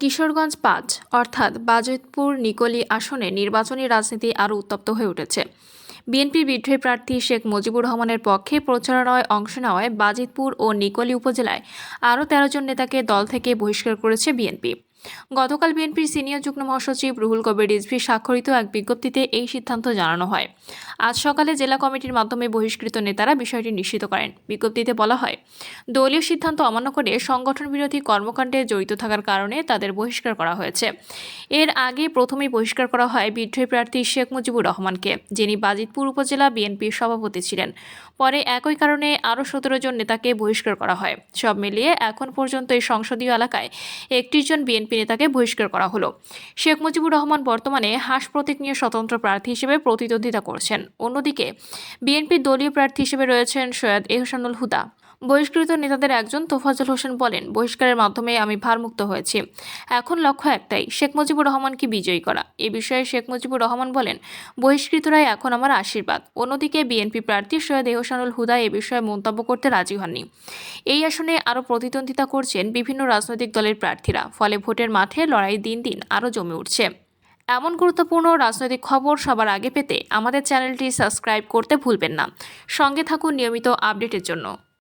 কিশোরগঞ্জ পাঁচ, অর্থাৎ বাজিতপুর নিকলি আসনে নির্বাচনী রাজনীতি আরও উত্তপ্ত হয়ে উঠেছে। বিএনপি বিদ্রোহী প্রার্থী শেখ মুজিবুর রহমানের পক্ষে প্রচারণায় অংশ নেওয়ায় বাজিতপুর ও নিকলি উপজেলায় আরও তেরো জন নেতাকে দল থেকে বহিষ্কার করেছে বিএনপি। গতকাল বিএনপির সিনিয়র যুগ্ম মহাসচিব রুহুল কবির রিজভি স্বাক্ষরিত এক বিজ্ঞপ্তিতে এই সিদ্ধান্ত জানানো হয়। আজ সকালে জেলা কমিটির মাধ্যমে বহিষ্কৃত নেতারা বিষয়টি নিশ্চিত করেন। বিজ্ঞপ্তিতে বলা হয়, দলীয় সিদ্ধান্ত অমান্য করে সংগঠন বিরোধী কর্মকাণ্ডে জড়িত থাকার কারণে তাদের বহিষ্কার করা হয়েছে। এর আগে প্রথমেই বহিষ্কার করা হয় বিদ্রোহী প্রার্থী শেখ মুজিবুর রহমানকে, যিনি বাজিতপুর উপজেলা বিএনপির সভাপতি ছিলেন। পরে একই কারণে আরও সতেরো জন নেতাকে বহিষ্কার করা হয়। সব মিলিয়ে এখন পর্যন্ত এই সংসদীয় এলাকায় একত্রিশ জন বিএনপি নেতাকে বহিষ্কার করা হলো। শেখ মুজিবুর রহমান বর্তমানে হাঁস প্রতীক নিয়ে স্বতন্ত্র প্রার্থী হিসেবে প্রতিদ্বন্দ্বিতা করছেন। অন্যদিকে বিএনপির দলীয় প্রার্থী হিসেবে রয়েছেন সৈয়দ এহসানুল হুদা। বহিষ্কৃত নেতাদের একজন তোফাজুল হোসেন বলেন, বহিষ্কারের মাধ্যমে আমি ভারমুক্ত হয়েছি। এখন লক্ষ্য একটাই, শেখ মুজিবুর রহমানকে বিজয়ী করা। এ বিষয়ে শেখ মুজিবুর রহমান বলেন, বহিষ্কৃতরাই এখন আমার আশীর্বাদ। অন্যদিকে বিএনপি প্রার্থী সৈয়দ এহসানুল হুদা এ বিষয়ে মন্তব্য করতে রাজি হননি। এই আসনে আরও প্রতিদ্বন্দ্বিতা করছেন বিভিন্ন রাজনৈতিক দলের প্রার্থীরা, ফলে ভোটের মাঠে লড়াই দিন দিন আরও জমে উঠছে। এমন গুরুত্বপূর্ণ রাজনৈতিক খবর সবার আগে পেতে আমাদের চ্যানেলটি সাবস্ক্রাইব করতে ভুলবেন না। সঙ্গে থাকুন নিয়মিত আপডেটের জন্য।